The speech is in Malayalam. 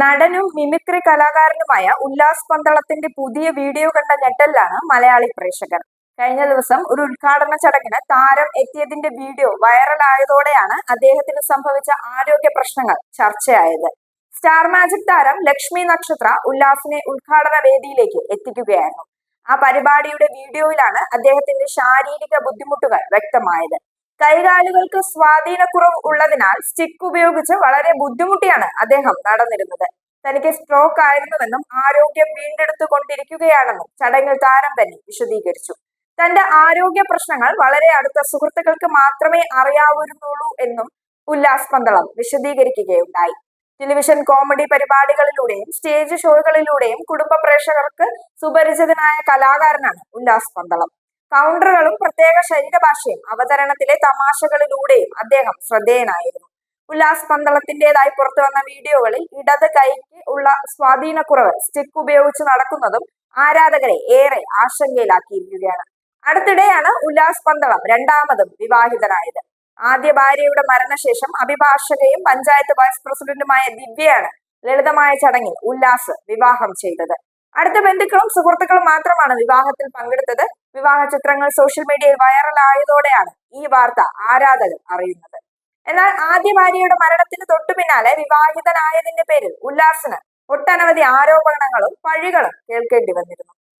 നടനും മിമിക്രി കലാകാരനുമായ ഉല്ലാസ് പന്തളത്തിന്റെ പുതിയ വീഡിയോ കണ്ട ഞെട്ടലിലാണ് മലയാളി പ്രേക്ഷകർ. കഴിഞ്ഞ ദിവസം ഒരു ഉദ്ഘാടന ചടങ്ങിന് താരം എത്തിയതിന്റെ വീഡിയോ വൈറലായതോടെയാണ് അദ്ദേഹത്തിന് സംഭവിച്ച ആരോഗ്യ പ്രശ്നങ്ങൾ ചർച്ചയായത്. സ്റ്റാർ മാജിക് താരം ലക്ഷ്മി നക്ഷത്ര ഉല്ലാസിനെ ഉദ്ഘാടന വേദിയിലേക്ക് എത്തിക്കുകയായിരുന്നു. ആ പരിപാടിയുടെ വീഡിയോയിലാണ് അദ്ദേഹത്തിന്റെ ശാരീരിക ബുദ്ധിമുട്ടുകൾ വ്യക്തമായത്. കൈകാലുകൾക്ക് സ്വാധീനക്കുറവ് ഉള്ളതിനാൽ സ്റ്റിക്ക് ഉപയോഗിച്ച് വളരെ ബുദ്ധിമുട്ടിയാണ് അദ്ദേഹം നടന്നിരുന്നത്. തനിക്ക് സ്ട്രോക്ക് ആയിരുന്നുവെന്നും ആരോഗ്യം വീണ്ടെടുത്തുകൊണ്ടിരിക്കുകയാണെന്നും ചടങ്ങിൽ താരം തന്നെ വിശദീകരിച്ചു. തന്റെ ആരോഗ്യ പ്രശ്നങ്ങൾ വളരെ അടുത്ത സുഹൃത്തുക്കൾക്ക് മാത്രമേ അറിയാവുന്നുള്ളൂ എന്നും ഉല്ലാസ് പന്തളം വിശദീകരിക്കുകയുണ്ടായി. ടെലിവിഷൻ കോമഡി പരിപാടികളിലൂടെയും സ്റ്റേജ് ഷോകളിലൂടെയും കുടുംബ പ്രേക്ഷകർക്ക് സുപരിചിതനായ കലാകാരനാണ് ഉല്ലാസ് പന്തളം. കൗണ്ടറുകളും പ്രത്യേക ശരീരഭാഷയും അവതരണത്തിലെ തമാശകളിലൂടെയും അദ്ദേഹം ശ്രദ്ധേയനായിരുന്നു. ഉല്ലാസ് പന്തളത്തിന്റേതായി പുറത്തു വന്ന വീഡിയോകളിൽ ഇടത് കൈക്ക് ഉള്ള സ്വാധീനക്കുറവ് സ്റ്റിക്ക് ഉപയോഗിച്ച് നടക്കുന്നതും ആരാധകരെ ഏറെ ആശങ്കയിലാക്കിയിരിക്കുകയാണ്. അടുത്തിടെയാണ് ഉല്ലാസ് പന്തളം രണ്ടാമതും വിവാഹിതനായത്. ആദ്യ ഭാര്യയുടെ മരണശേഷം അഭിഭാഷകയും പഞ്ചായത്ത് വൈസ് പ്രസിഡന്റുമായ ദിവ്യയാണ് ലളിതമായ ചടങ്ങിൽ ഉല്ലാസ് വിവാഹം ചെയ്തത്. അടുത്ത ബന്ധുക്കളും സുഹൃത്തുക്കളും മാത്രമാണ് വിവാഹത്തിൽ പങ്കെടുത്തത്. വിവാഹ ചിത്രങ്ങൾ സോഷ്യൽ മീഡിയയിൽ വൈറലായതോടെയാണ് ഈ വാർത്ത ആരാധകർ അറിയുന്നത്. എന്നാൽ ആദ്യ ഭാര്യയുടെ മരണത്തിന് തൊട്ടു പിന്നാലെ വിവാഹിതനായതിന്റെ പേരിൽ ഉല്ലാസിന് ഒട്ടനവധി ആരോപണങ്ങളും പഴികളും കേൾക്കേണ്ടി വന്നിരുന്നു.